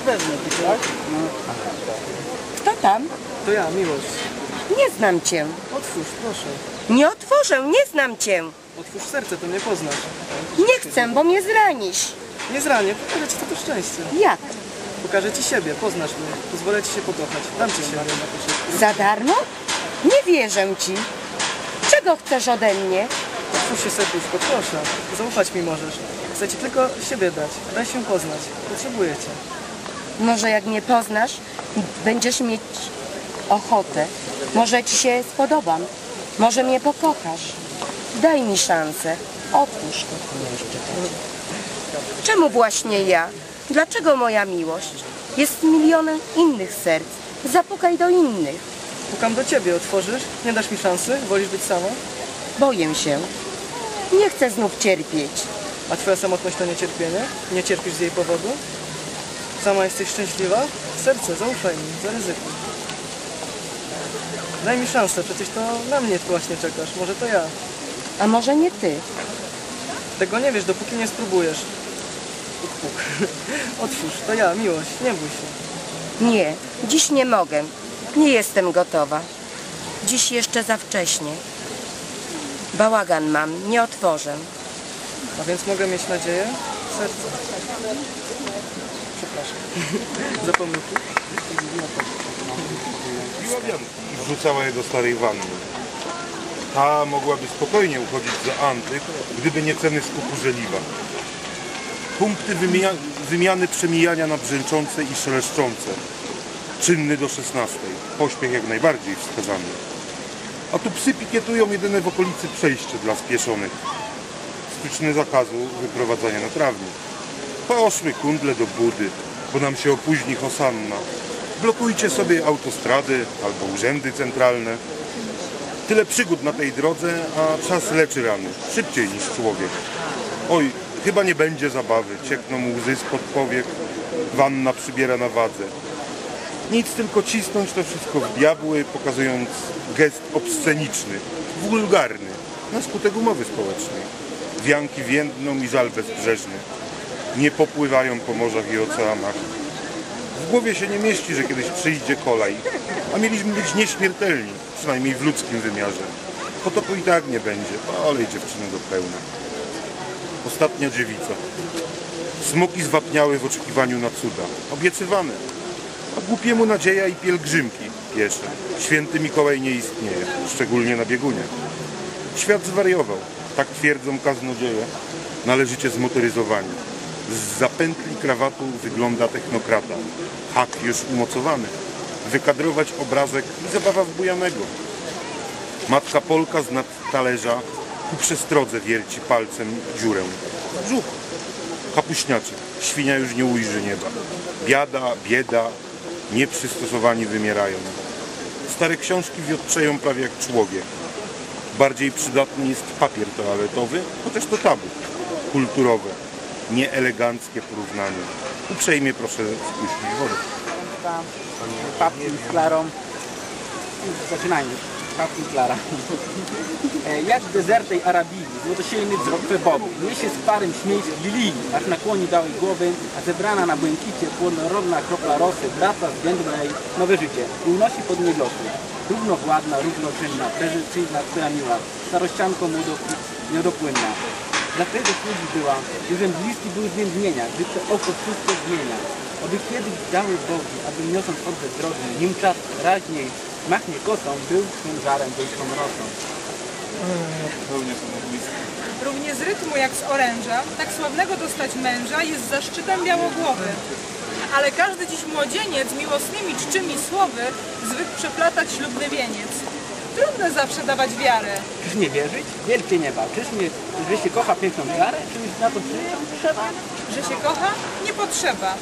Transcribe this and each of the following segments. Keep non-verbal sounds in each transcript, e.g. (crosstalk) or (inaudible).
pewnie, tak? No. Kto tam? To ja, miłość. Nie znam cię. Otwórz, proszę. Nie otworzę, nie znam cię. Otwórz serce, to mnie poznasz. Nie chcę, bo mnie zranisz. Nie zranię, pokażę ci to, to szczęście. Jak? Pokażę ci siebie, poznasz mnie. Pozwolę ci się pokochać. Dam ci siebie na początku. Za darmo? Nie wierzę ci. Czego chcesz ode mnie? Otwórz się serduszko, proszę. Zaufać mi możesz. Chcę ci tylko siebie dać. Daj się poznać. Potrzebuję cię. Może jak mnie poznasz, będziesz mieć ochotę. Może ci się spodobam. Może mnie pokochasz. Daj mi szansę. Otwórz to. Czemu właśnie ja? Dlaczego moja miłość? Jest milionem innych serc. Zapukaj do innych. Pukam do ciebie, otworzysz? Nie dasz mi szansy? Wolisz być sama? Boję się. Nie chcę znów cierpieć. A twoja samotność to niecierpienie? Nie cierpisz z jej powodu? Sama jesteś szczęśliwa? Serce, zaufaj mi, zaryzykuj. Daj mi szansę, przecież to na mnie właśnie czekasz. Może to ja. A może nie ty? Tego nie wiesz, dopóki nie spróbujesz. Puk, puk. (laughs) Otwórz, to ja, miłość, nie bój się. Nie, dziś nie mogę. Nie jestem gotowa. Dziś jeszcze za wcześnie. Bałagan mam, nie otworzę. A więc mogę mieć nadzieję? Serce. Przepraszam. Za pomyłki. Biła wianki i wrzucała je do starej wanny. Ta mogłaby spokojnie uchodzić za antyk, gdyby nie ceny skupu żeliwa. Punkty wymienia, wymiany przemijania na brzęczące i szeleszczące. Czynny do 16. Pośpiech jak najbardziej wskazany. A tu psy pikietują jedyne w okolicy przejście dla spieszonych. Styczny zakazu wyprowadzania na trawnik. Poszły kundle do budy, bo nam się opóźni hosanna. Blokujcie sobie autostrady albo urzędy centralne. Tyle przygód na tej drodze, a czas leczy rany. Szybciej niż człowiek. Oj, chyba nie będzie zabawy. Ciekną łzy spod powiek. Wanna przybiera na wadze. Nic tylko cisnąć to wszystko w diabły, pokazując gest obsceniczny, wulgarny, na skutek umowy społecznej. Wianki więdną i żal bezbrzeżny. Nie popływają po morzach i oceanach. W głowie się nie mieści, że kiedyś przyjdzie kolej, a mieliśmy być nieśmiertelni, przynajmniej w ludzkim wymiarze. Potopu i tak nie będzie, olej dziewczyny do pełna. Ostatnia dziewica. Smoki zwapniały w oczekiwaniu na cuda. Obiecywane. A głupiemu nadzieja i pielgrzymki piesze. Święty Mikołaj nie istnieje, szczególnie na biegunie. Świat zwariował, tak twierdzą kaznodzieje, należycie zmotoryzowani. Z zapętli krawatu wygląda technokrata. Hak już umocowany. Wykadrować obrazek i zabawa w bujanego. Matka Polka z nad talerza ku przestrodze wierci palcem dziurę. Brzuch. Kapuśniaczek. Świnia już nie ujrzy nieba. Biada, bieda, nieprzystosowani wymierają. Stare książki wiotczeją prawie jak człowiek. Bardziej przydatny jest papier toaletowy, chociaż to tabu. Kulturowe, nieeleganckie porównanie. Uprzejmie proszę spuścić wodę. Papki z Klarą. Zaczynajmy. Papki Klara. E, Jak w dezertej Arabii, złotosiejny wzrok Febowy, niesie z parym śmieć lilii, aż nakłoni dałej głowy, a zebrana na błękicie płonorodna kropla rosy wraca z jej nowe życie unosi pod niej losy. Równowładna, równoczynna, prezycyjna, która miła, starościanką młodopł- miodopłynna. Dlatego sługi była, już bliski był zmienia, gdy to oko wszystko zmienia. Oby kiedyś dały Bogi, aby niosąc odwet drogi, nim czas raźniej machnie kosą, był swym żarem bojską rosą. Równie z rytmu jak z oręża, tak sławnego dostać męża jest zaszczytem białogłowy. Ale każdy dziś młodzieniec miłosnymi czczymi słowy zwykł przeplatać ślubny wieniec. Trudno zawsze dawać wiarę. Czyż nie wierzyć? Wielkie nieba. Czyż nie, że się kocha piękną Klarę? Czyż na to trzeba? Że się kocha? Nie potrzeba.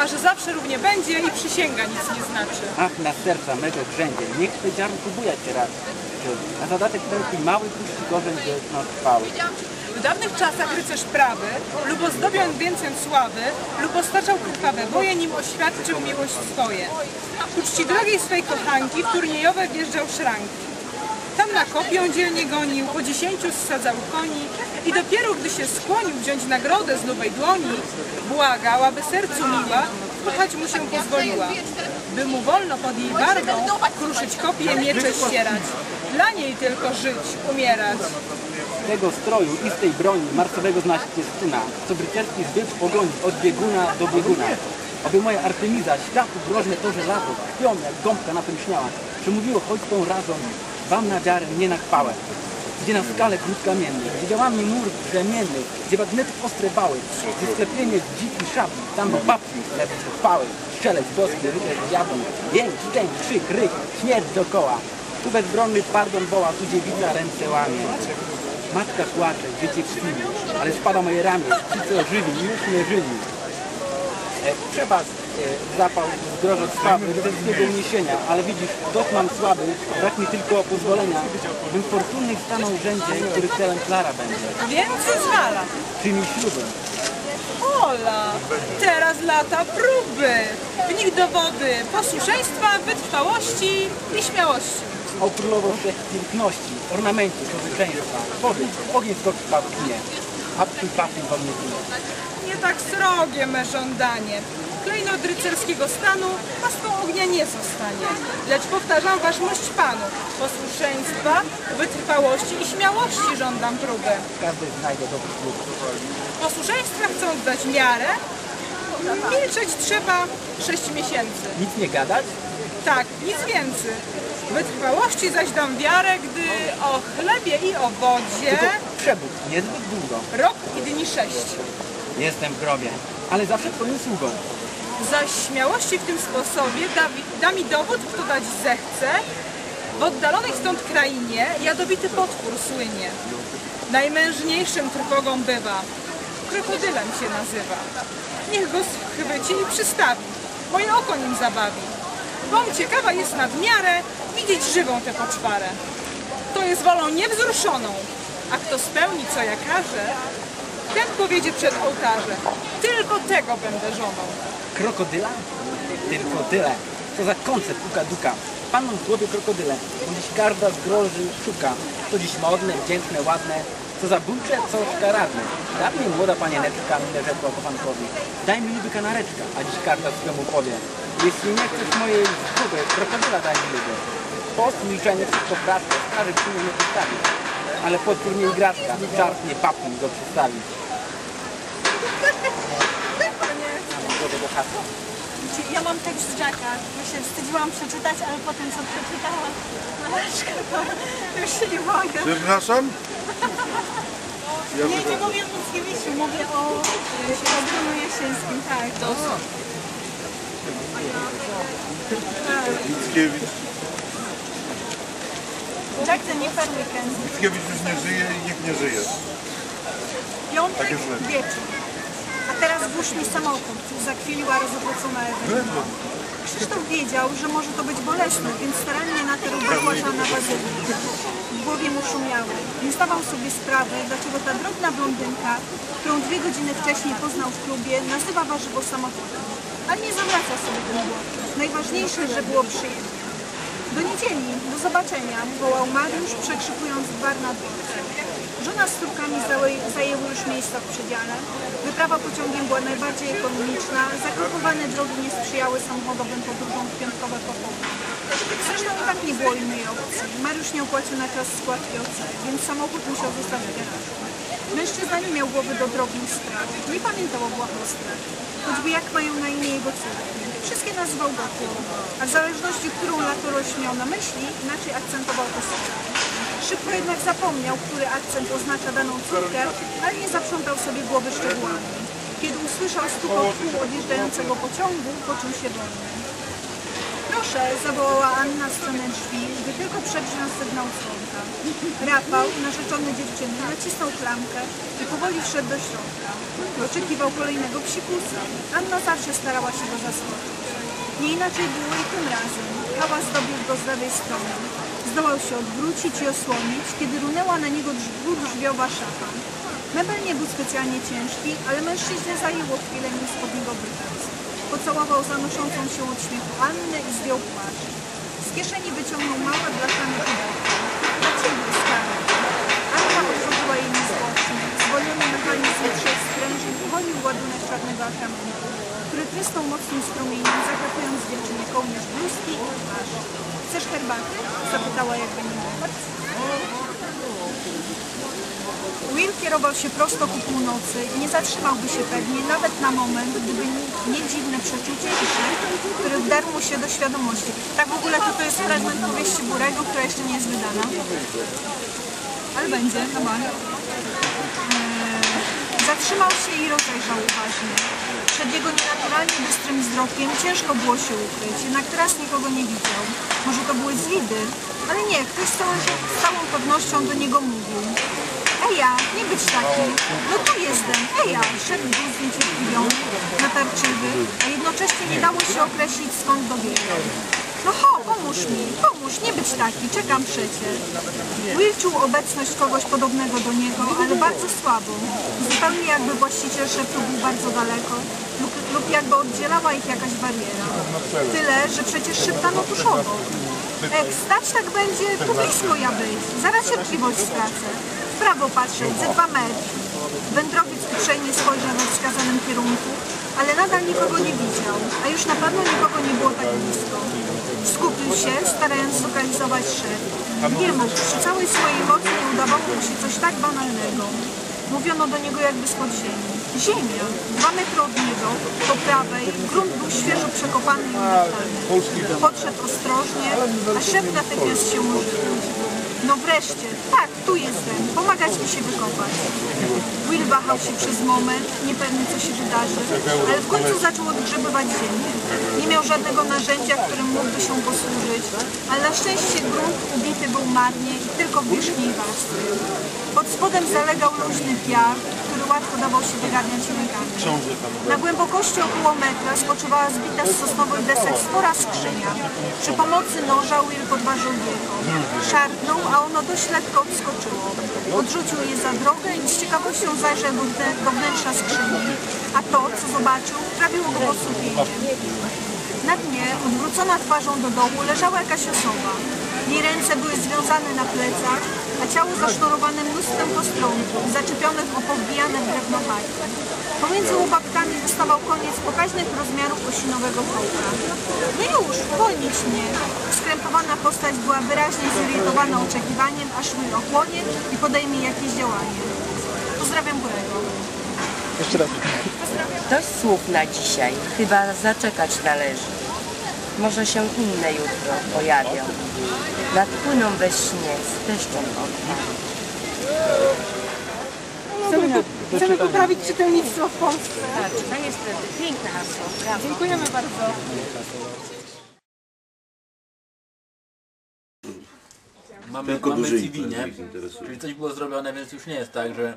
A że zawsze równie będzie i przysięga nic nie znaczy. Ach, na serca mego grzędzie, niech te ziarnku bujać się raz. Na zadatek taki mały puści gorzeń, że no trwały. W dawnych czasach rycerz prawy, lub ozdobiąc więcej sławy, lub ostaczał krwawe boje, nim oświadczył miłość swoje. Ku czci drogiej swej kochanki w turniejowe wjeżdżał szranki. Tam na kopią dzielnie gonił, po dziesięciu ssadzał koni i dopiero gdy się skłonił wziąć nagrodę z nowej dłoni, błagał, aby sercu miła kochać mu się pozwoliła, by mu wolno pod jej barwą kruszyć kopie, miecze ścierać. Dla niej tylko żyć, umierać. Tego stroju i z tej broni marcowego znać Krystyna, co brycerski zbyt pogoni od bieguna do bieguna. Aby moja Artemiza światu groźne to żelazo, krwią jak gąbka na tym śmiała, przemówiło choć tą razą, wam na wiarę, nie na chwałę. Gdzie na skale krót kamienny, gdzie działami mur brzemienny, gdzie bagnety ostre bały, gdzie sklepienie dziki szabli, tam do babki lepsze chwały, strzelec boski, rycerz diabli, jęk, szczęk, krzyk, ryk, śmierć dookoła. Tu bezbronny pardon woła, tu dziewica ręce łamie. Matka płacze, dziecię krwi, ale spada moje ramię, ci co żywi, już nie żywi. E, Przebacz zapał zgroż od sławy, rycerskiego uniesienia, ale widzisz, dot mam słaby, brak mi tylko pozwolenia, bym fortunny stanął w rzędzie, który celem Klara będzie. Więc zwala. Przyjmij śluby. Ola, teraz lata próby. W nich dowody posłuszeństwa, wytrwałości i śmiałości. O królowo piękności, ornamencie, człowieczeństwa, powiedz, ogień skoczy w kinie, a twój papier wam nie ginie. Nie tak srogie me żądanie. Klejnot rycerskiego stanu paską ognia nie zostanie. Lecz powtarzam wasz mość panu. Posłuszeństwa, wytrwałości i śmiałości żądam próbę. Każdy znajdzie dobry ślub. Posłuszeństwa chcąc dać miarę, milczeć trzeba sześć miesięcy. Nic nie gadać? Tak, nic więcej. Wytrwałości zaś dam wiarę, gdy o chlebie i o wodzie Tylko przebóg, niezbyt długo. rok i dni sześć. Jestem w grobie, ale zawsze twoim sługą. Zaś śmiałości w tym sposobie da, da mi dowód, kto dać zechce. W oddalonej stąd krainie jadowity potwór słynie. Najmężniejszym trwogą bywa. Krokodylem się nazywa. Niech go schwyci i przystawi. Moje oko nim zabawi. Bom ciekawa jest nad miarę widzieć żywą tę poczwarę. To jest wolą niewzruszoną, a kto spełni co ja każę, ten powiedzie przed ołtarzem. Tylko tego będę żoną. Krokodyla? Tylko tyle. Co za koncept uka duka. Panom w głowie krokodyle, bo dziś każda z groży szuka. To dziś modne, wdzięczne, ładne, co za bucze, co szkaradne. Dawniej młoda panieneczka mile rzekła kochankowi. Daj mi niby kanareczka, a dziś każda swemu powie. Jeśli nie chcesz mojej zguby, krokodyla daj mi lubię. Post, milczenie, wszystko pracę, starzy przyjmie nie przedstawić. Ale potwór nie igraczka, czarnie papki go bohater. Ja mam tekst z Jacka, bo się wstydziłam przeczytać, ale potem co przeczytałam, no to już się nie mogę. Przepraszam? Nie, nie mówię o Mickiewiczu, mówię o, o Brunu Jasińskim, tak. Mickiewicz. Jack ten nie fair weekend. Mickiewicz już nie żyje i niech nie żyje. Piątek Tak wieczór. A teraz włóż mi samochód, zakwiliła rozobłocona Ewelina. Krzysztof wiedział, że może to być bolesne, więc starannie natarł bakłaża na wazyli. W głowie mu szumiało. Nie zdawał sobie sprawy, dlaczego ta drobna blondynka, którą dwie godziny wcześniej poznał w klubie, nazywa warzywo samochodem. Ale nie zawraca sobie głowy. Najważniejsze, że było przyjemnie. Do niedzieli, do zobaczenia, wołał Mariusz, przekrzykując gwar na dworze. Żona z córkami zajęły, już miejsca w przedziale. Wyprawa pociągiem była najbardziej ekonomiczna. Zakrupowane drogi nie sprzyjały samochodowym podróżom w piątkowe popołudnie. Zresztą i tak nie było innej opcji. Mariusz nie opłacił na czas składki OC, więc samochód musiał zostać w garażu. Mężczyzna nie miał głowy do drobnych spraw. Nie pamiętał o błahostach. Choćby jak mają na imię jego córki. Wszystkie nazywał Gatą, a w zależności, którą latorość miał na myśli, inaczej akcentował to sobie. Szybko jednak zapomniał, który akcent oznacza daną córkę, ale nie zaprzątał sobie głowy szczegółami. Kiedy usłyszał stukot kół odjeżdżającego pociągu, poczuł się wolny. Proszę, zawołała Anna z strony drzwi, gdy tylko przebrzmiał sygnał dzwonka. Rafał, narzeczony dziewczyny, nacisnął klamkę i powoli wszedł do środka. Oczekiwał kolejnego psikusa. Anna zawsze starała się go zaskoczyć. Nie inaczej było i tym razem. Hałas dobiegł go z lewej strony. Zdołał się odwrócić i osłonić, kiedy runęła na niego dwudrzwiowa szafa. Mebel nie był specjalnie ciężki, ale mężczyźnie zajęło chwilę, nim spod niego wypadł. Pocałował zanoszącą się od śmiechu Annę i zdjął płaszcz. Z kieszeni wyciągnął małe blaszane pudełko. Dla ciebie, skarbie. Anna otworzyła jej niezwłocznie. Zwolniony mechanizm trzech sprężyn uwolnił ładunek czarnego atramentu, który Przysnął mocnym strumieniem, zagapując dziewczynie kołnierz bluzki i twarz. Chcesz herbaty? Zapytała jakby nie mówiąc. Will kierował się prosto ku północy i nie zatrzymałby się pewnie nawet na moment, gdyby nie- dziwne przeczucie i szep, który wdarł mu się do świadomości. Tak w ogóle to, to jest fragment powieści Burego, która jeszcze nie jest wydana. Ale będzie, no ma. Eee, Zatrzymał się i rozejrzał uważnie. Przed jego nienaturalnie bystrym wzrokiem ciężko było się ukryć, jednak teraz nikogo nie widział. Może to były zwidy, ale nie, ktoś z całą, pewnością do niego mówił. Eja, nie być taki. No tu jestem. Eja, szedł był z niecierpliwią, natarczywy, a jednocześnie nie dało się określić skąd dobiegał. No ho, pomóż mi, pomóż, nie być taki, czekam przecie. Will czuł obecność kogoś podobnego do niego, ale bardzo słabo. Zupełnie jakby właściciel szeptu był bardzo daleko lub, lub jakby oddzielała ich jakaś bariera. Tyle, że przecież szeptano tuż obok. Ek, stać tak będzie, tu blisko ja być. Zaraz cierpliwość stracę. W prawo patrzeć, ze dwa metry. Wędrowiec uprzejmie spojrzał we wskazanym kierunku, ale nadal nikogo nie widział, a już na pewno nikogo nie było tak blisko. Skupił się, starając zlokalizować szef. Nie mógł, przy całej swojej mocy nie udawało mu się coś tak banalnego. Mówiono do niego jakby spod ziemi. Ziemia, dwa metry od niego, po prawej, grunt był świeżo przekopany i umytany. Podszedł ostrożnie, a szef natychmiast się użył. No wreszcie, tak, tu jestem, pomagać mi się wykopać. Will wahał się przez moment, niepewny co się wydarzy, ale w końcu zaczął odgrzebywać ziemię. Nie miał żadnego narzędzia, którym mógłby się posłużyć, ale na szczęście grunt ubity był marnie i tylko w wierzchniej warstwie. Pod spodem zalegał luźny piach, łatwo dawał się wygarniać rękami. Na głębokości około metra spoczywała zbita z sosnowych desek spora skrzynia. Przy pomocy noża Will podważył jego. Szarpnął, a ono dość lekko odskoczyło. Odrzucił je za drogę i z ciekawością zajrzał do wnę- do wnętrza skrzyni. A to, co zobaczył, prawiło go osłupieniem. Na dnie, odwrócona twarzą do dołu, leżała jakaś osoba. Jej ręce były związane na plecach, a ciało zasznurowane mnóstwem postrągów, zaczepionych o powbijane w drewno haki. Pomiędzy łopawkami wystawał koniec pokaźnych rozmiarów osinowego kołka. No już, uwolnić mnie! Skrępowana postać była wyraźnie zirytowana oczekiwaniem, aż Will ochłonie i podejmie jakieś działanie. Pozdrawiam Burego. Jeszcze raz. Dość słów na dzisiaj. Chyba zaczekać należy. Może się inne jutro pojawią. Nadpłyną we śnie z deszczem ognia. Chcemy, chcemy poprawić czytelnictwo w Polsce. Tak, to jest piękne hasło. Brawo. Dziękujemy bardzo. Mamy, Tylko mamy duży CV, nie? Czyli coś było zrobione, więc już nie jest tak, że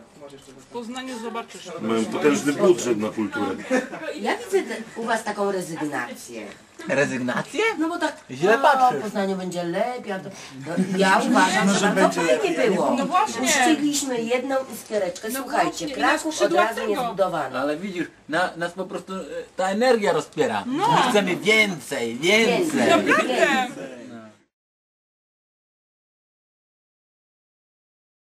W Poznaniu zobaczysz. Mają potężny budżet na kulturę. Ja widzę u Was taką rezygnację. Rezygnację? No bo tak, Źle o, patrzysz. w Poznaniu będzie lepiej. a To, no, ja (laughs) uważam, że bardzo fajnie było. No właśnie. Uścigliśmy jedną iskiereczkę. No Słuchajcie, właśnie, Kraków od razu nie zbudowano. Ale widzisz, na, nas po prostu e, ta energia rozpiera. My chcemy więcej, więcej. Więcej, więcej.